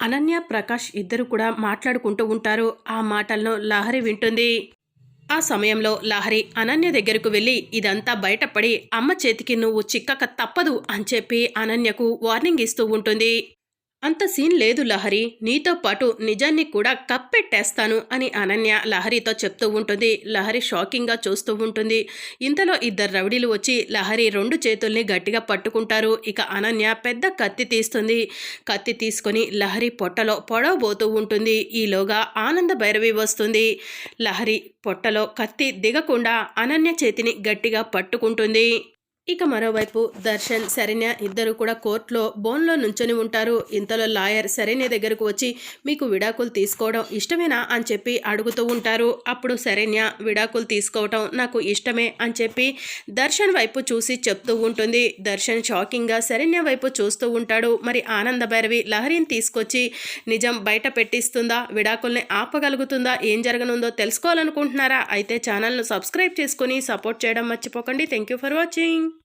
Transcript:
అనన్య ప్రకాష్ ఇద్దరు కూడా మాట్లాడుకుంటూ ఉంటారు. ఆ మాటలను లహరి వింటుంది. ఆ సమయంలో లహరి అనన్య దగ్గరకు వెళ్ళి ఇదంతా బయటపడి అమ్మ చేతికి నువ్వు చిక్కక తప్పదు అని చెప్పి అనన్యకు వార్నింగ్ ఇస్తూ ఉంటుంది. అంత సీన్ లేదు లహరి. నీతో పాటు నిజాన్ని కూడా కప్పెట్టేస్తాను అని అనన్య లహరితో చెప్తూ ఉంటుంది. లహరి షాకింగ్గా చూస్తూ ఉంటుంది. ఇంతలో ఇద్దరు రౌడీలు వచ్చి లహరి రెండు చేతుల్ని గట్టిగా పట్టుకుంటారు. ఇక అనన్య పెద్ద కత్తి తీస్తుంది. కత్తి తీసుకొని లహరి పొట్టలో పొడవబోతూ ఉంటుంది. ఈలోగా ఆనంద భైరవి వస్తుంది. లహరి పొట్టలో కత్తి దిగకుండా అనన్య చేతిని గట్టిగా పట్టుకుంటుంది. ఇక మరోవైపు దర్శన్ శరణ్య ఇద్దరు కూడా కోర్టులో బోన్లో నుంచొని ఉంటారు. ఇంతలో లాయర్ శరణ్య దగ్గరకు వచ్చి మీకు విడాకులు తీసుకోవడం ఇష్టమేనా? అని చెప్పి అడుగుతూ ఉంటారు. అప్పుడు శరణ్య విడాకులు తీసుకోవటం నాకు ఇష్టమే అని చెప్పి దర్శన్ వైపు చూసి చెప్తూ ఉంటుంది. దర్శన్ షాకింగ్గా శరణ్య వైపు చూస్తూ ఉంటాడు. మరి ఆనంద భైరవి లహరిని తీసుకొచ్చి నిజం బయట పెట్టిస్తుందా? విడాకుల్ని ఆపగలుగుతుందా? ఏం జరగనుందో తెలుసుకోవాలనుకుంటున్నారా? అయితే ఛానల్ను సబ్స్క్రైబ్ చేసుకొని సపోర్ట్ చేయడం మర్చిపోకండి. Thank you for watching.